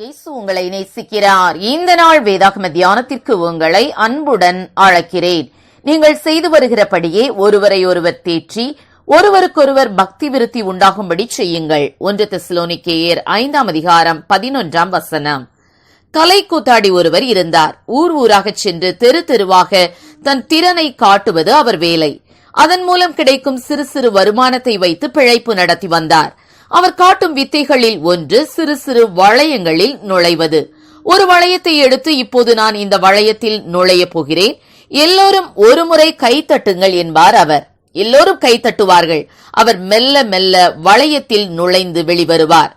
இயேசு உங்களை நேசிக்கிறார். இந்த நாள் வேதாகம தியானத்திற்கு உங்களை அன்புடன் அழைக்கிறேன். நீங்கள் செய்து வருகிறபடியே ஒருவரை ஒருவர் தேற்றி ஒருவருக்கொருவர் பக்தி விருத்தி உண்டாகும்படி செய்யுங்கள். ஒன்று தெசலோனிக்கேயர் ஐந்தாம் அதிகாரம் பதினொன்றாம் வசனம். கலை கூத்தாடி ஒருவர் இருந்தார். ஊர் ஊராகச் சென்று தெரு தெருவாக தன் திறனை காட்டுவது அவர் வேலை. அதன் மூலம் கிடைக்கும் சிறு சிறு வருமானத்தை வைத்து பிழைப்பு நடத்தி வந்தார். அவர் காட்டும் வித்தைகளில் ஒன்று சிறு சிறு வளையங்களில் நுழைவது. ஒரு வளையத்தை எடுத்து இப்போது நான் இந்த வளையத்தில் நுழையப் போகிறேன். எல்லோரும் ஒருமுறை கை தட்டுங்கள் என்பார் அவர். எல்லோரும் கை தட்டுவார்கள். அவர் மெல்ல மெல்ல வளையத்தில் நுழைந்து வெளிவருவார்.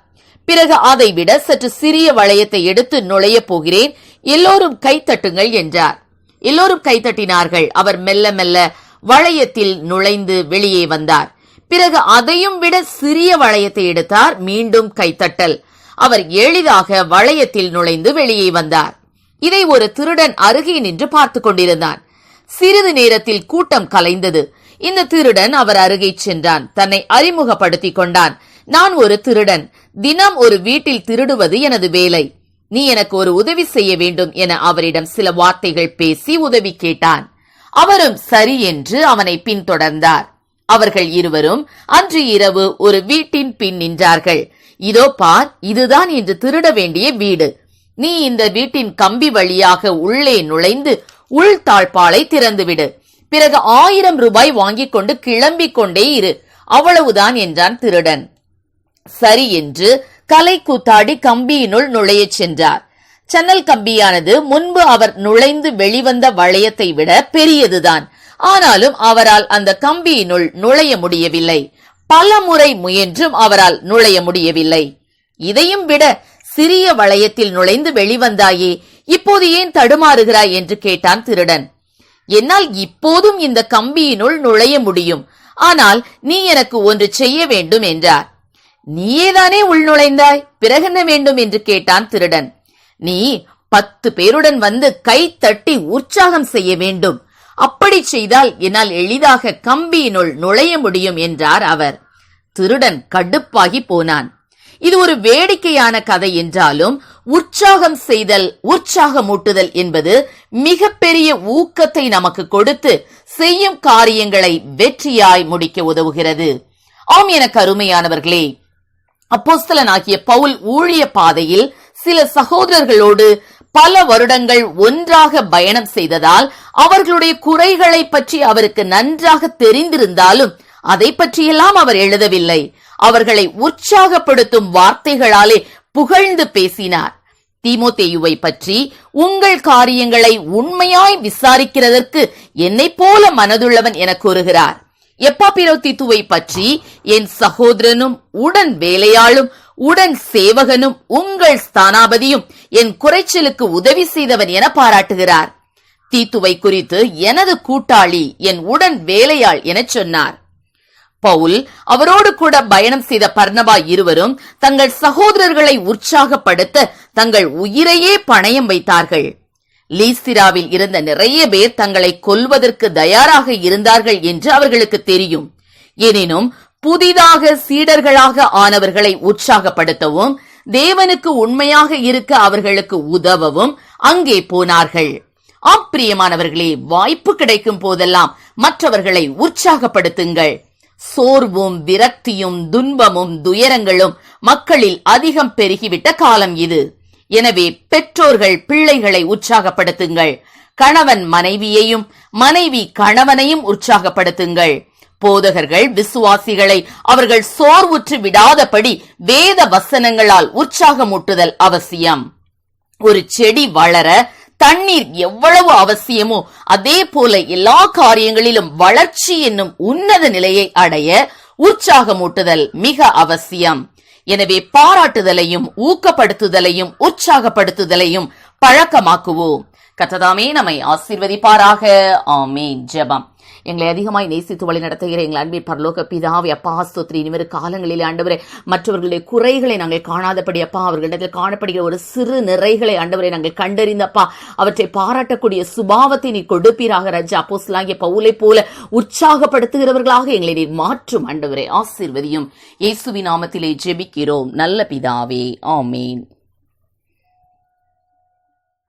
பிறகு அதை விட சற்று சிறிய வளையத்தை எடுத்து நுழையப் போகிறேன். எல்லோரும் கை தட்டுங்கள் என்றார். எல்லோரும் கைத்தட்டினார்கள் அவர் மெல்ல மெல்ல வளையத்தில் நுழைந்து வெளியே வந்தார். பிறகு அதையும் விட சிறிய வளையத்தை எடுத்தார். மீண்டும் கைத்தட்டல். அவர் எளிதாக வளையத்தில் நுழைந்து வெளியே வந்தார். இதை ஒரு திருடன் அருகே நின்று பார்த்து கொண்டிருந்தான். சிறிது நேரத்தில் கூட்டம் கலைந்தது. இந்த திருடன் அவர் அருகே சென்றான். தன்னை அறிமுகப்படுத்திக் கொண்டான். நான் ஒரு திருடன். தினம் ஒரு வீட்டில் திருடுவது எனது வேலை. நீ எனக்கு ஒரு உதவி செய்ய வேண்டும் என அவரிடம் சில வார்த்தைகள் பேசி உதவி கேட்டான். அவரும் சரி என்று அவனை பின்தொடர்ந்தார். அவர்கள் இருவரும் அன்று இரவு ஒரு வீட்டின் பின் நின்றார்கள். இதோ பார் இதுதான் இன்று திருட வேண்டிய வீடு. நீ இந்த வீட்டின் கம்பி வழியாக உள்ளே நுழைந்து உள் தாழ்பாலை திறந்துவிடு. பிறகு ஆயிரம் ரூபாய் வாங்கிக் கொண்டு கிளம்பிக் கொண்டே இரு. அவ்வளவுதான் என்றான் திருடன். சரி என்று கலை கூத்தாடி கம்பியினுள் நுழையச் சென்றார். சன்னல் கம்பியானது முன்பு அவர் நுழைந்து வெளிவந்த வளையத்தை விட பெரியதுதான். ஆனாலும் அவரால் அந்த கம்பியினுள் நுழைய முடியவில்லை. பல முறை முயன்றும் அவரால் நுழைய முடியவில்லை. இதையும் விட சிறிய வளையத்தில் நுழைந்து வெளிவந்தாயே இப்போது ஏன் தடுமாறுகிறாய் என்று கேட்டான் திருடன். என்னால் இப்போதும் இந்த கம்பியினுள் நுழைய முடியும். ஆனால் நீ எனக்கு ஒன்று செய்ய வேண்டும் என்றார். நீயேதானே உள் நுழைந்தாய்? பிறகென்ன வேண்டும் என்று கேட்டான் திருடன். நீ பத்து பேருடன் வந்து கை தட்டி உற்சாகம் செய்ய வேண்டும். அப்படி செய்தால் என்னால் எளிதாக கம்பியினுள் நுழைய முடியும் என்றார் அவர். திருடன் கடுப்பாகி போனான். இது ஒரு வேடிக்கையான கதை என்றாலும் உற்சாகம் செய்தல் உற்சாகமூட்டுதல் என்பது மிகப்பெரிய ஊக்கத்தை நமக்கு கொடுத்து செய்யும் காரியங்களை வெற்றியாய் முடிக்க உதவுகிறது. ஆம் எனக்கு அருமையானவர்களே அப்போஸ்தலனாகிய பவுல் ஊழிய பாதையில் சில சகோதரர்களோடு பல வருடங்கள் ஒன்றாக பயணம் செய்ததால் அவர்களுடைய குறைகளை பற்றி அவருக்கு நன்றாக தெரிந்திருந்தாலும் அதை பற்றியெல்லாம் அவர் எழுதவில்லை. அவர்களை உற்சாகப்படுத்தும் வார்த்தைகளாலே புகழ்ந்து பேசினார். தீமோத்தேயுவை பற்றி உங்கள் காரியங்களை உண்மையாய் விசாரிக்கிறதற்கு என்னை போல மனதுள்ளவன் என கூறுகிறார். எப்பாபிரோத்தித்துவை பற்றி என் சகோதரனும் உடன் வேலையாளும் உடன் சேவகனும் உங்கள் ஸ்தானாபதியும் என் குறைச்சலுக்கு உதவி செய்தவன் என பாராட்டுகிறார். தீத்துவை குறித்து எனது கூட்டாளி என் உடன் வேலையாள் எனச் சொன்னார். பவுல் அவரோடு கூட பயணம் செய்த பர்ணபா இருவரும் தங்கள் சகோதரர்களை உற்சாகப்படுத்த தங்கள் உயிரையே பணயம் வைத்தார்கள். லீஸ்திராவில் இருந்த நிறைய பேர் தங்களை கொல்வதற்கு தயாராக இருந்தார்கள் என்று அவர்களுக்கு தெரியும். எனினும் புதிதாக சீடர்களாக ஆனவர்களை உற்சாகப்படுத்தவும் தேவனுக்கு உண்மையாக இருக்க அவர்களுக்கு உதவவும் அங்கே போனார்கள். அப்பிரியமானவர்களே வாய்ப்பு கிடைக்கும் போதெல்லாம் மற்றவர்களை உற்சாகப்படுத்துங்கள். சோர்வும் விரக்தியும் துன்பமும் துயரங்களும் மக்களில் அதிகம் பெருகிவிட்ட காலம் இது. எனவே பெற்றோர்கள் பிள்ளைகளை உற்சாகப்படுத்துங்கள். கணவன் மனைவியையும் மனைவி கணவனையும் உற்சாகப்படுத்துங்கள். போதகர்கள் விசுவாசிகளை அவர்கள் சோர்வுற்று விடாதபடி வேத வசனங்களால் உற்சாகமூட்டுதல் அவசியம். ஒரு செடி வளர தண்ணீர் எவ்வளவு அவசியமோ அதே போல எல்லா காரியங்களிலும் வளர்ச்சி என்னும் உன்னத நிலையை அடைய உற்சாகமூட்டுதல் மிக அவசியம். எனவே பாராட்டுதலையும் ஊக்கப்படுத்துதலையும் உற்சாகப்படுத்துதலையும் பழக்கமாக்குவோம். கத்ததாமே நம்மை ஆசீர்வதிப்பாராக. ஆமே ஜெபம். எங்களை அதிகமாய் நேசித்து வழி நடத்துகிற எங்கள் அன்பின் பரலோக பிதாவை அப்பா ஸ்தோத்திரி. இனிவரும் காலங்களில் ஆண்டவரே மற்றவர்களுடைய குறைகளை நாங்கள் காணாதபடி அப்பா அவர்களிடத்தில் காணப்படுகிற ஒரு சிறு நிறைகளை ஆண்டவரை நாங்கள் கண்டறிந்தப்பா. அவற்றை பாராட்டக்கூடிய சுபாவத்தை நீ கொடுப்பீராக ரஜா. அப்போஸ்லாகிய பவுலை போல உற்சாகப்படுத்துகிறவர்களாக எங்களை நீர் மாற்றும் ஆண்டவரை. ஆசிர்வதியும். இயேசுவி நாமத்திலே ஜெபிக்கிறோம். நல்ல பிதாவே. ஆமேன்.